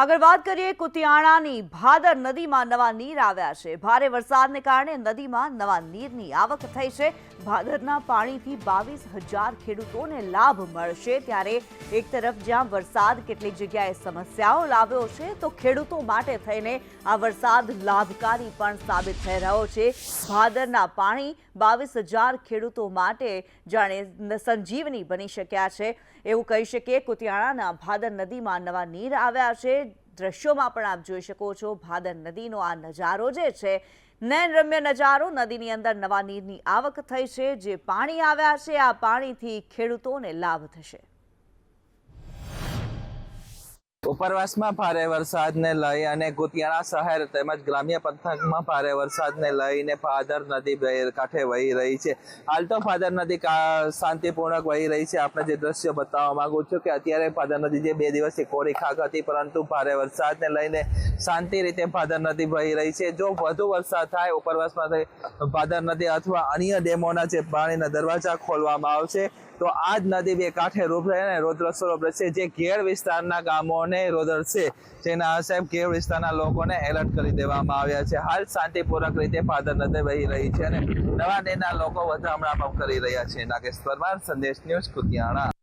આગળ વાત કરીએ કુતિયાણાની ભાદર નદીમાં નવા નીર આવ્યા છે. ભારે વરસાદને કારણે નદીમાં નવા નીરની આવક થઈ છે. ભાદરના પાણીથી બાવીસ હજાર ખેડૂતોને લાભ મળશે. ત્યારે એક તરફ જ્યાં વરસાદ કેટલીક જગ્યાએ સમસ્યાઓ લાવ્યો છે, તો ખેડૂતો માટે થઈને આ વરસાદ લાભકારી પણ સાબિત થઈ રહ્યો છે. ભાદરના પાણી બાવીસ હજાર ખેડૂતો માટે જાણે સંજીવની બની શક્યા છે. એવું કહી શકીએ, કુતિયાણાના ભાદર નદીમાં નવા નીર આવ્યા છે દ્રશ્યોમાં પણ આપ જોઈ શકો છો, ભાદર નદીનો આ નજારો જે છે, નયનરમ્ય નજારો. નદીની અંદર નવા નીરની આવક થઈ છે, જે પાણી આવ્યા છે, આ પાણીથી ખેડૂતોને લાભ થશે. ઉપરવાસમાં ભારે વરસાદને લઈ અને ગુતિયાણા શહેર તેમજ ગ્રામ્ય પંથકમાં ભારે વરસાદને લઈને ભાદર નદી કાંઠે વહી રહી છે. હાલ તો ફાદર નદી શાંતિપૂર્ણક વહી રહી છે. આપણે જે દ્રશ્ય બતાવવા માંગુ છું કે અત્યારે ફાદર નદી જે બે દિવસથી કોરી ખાક હતી, પરંતુ ભારે વરસાદને લઈને શાંતિ રીતે ભાદર નદી વહી રહી છે. જો વધુ વરસાદ થાય, ઉપરવાસમાં ભાદર નદી અથવા અન્ય ડેમોના જે પાણીના દરવાજા ખોલવામાં આવશે, તો આ જ નદી બે કાંઠે રૂપ અને રૌદ્ર સ્વરૂપ રહેશે જે ઘેર વિસ્તારના ગામોને રોદરશે જેના સાહેબ કેવ વિસ્તારના લોકોને એલર્ટ કરી દેવામાં આવ્યા છે. હાલ શાંતિપૂર્વક રીતે ફાધર નદી વહી રહી છે અને નવા ડેના લોકો વધામણા પણ કરી રહ્યા છે. નાગેશ પરમાર, સંદેશ ન્યૂઝ કુતિયાણા.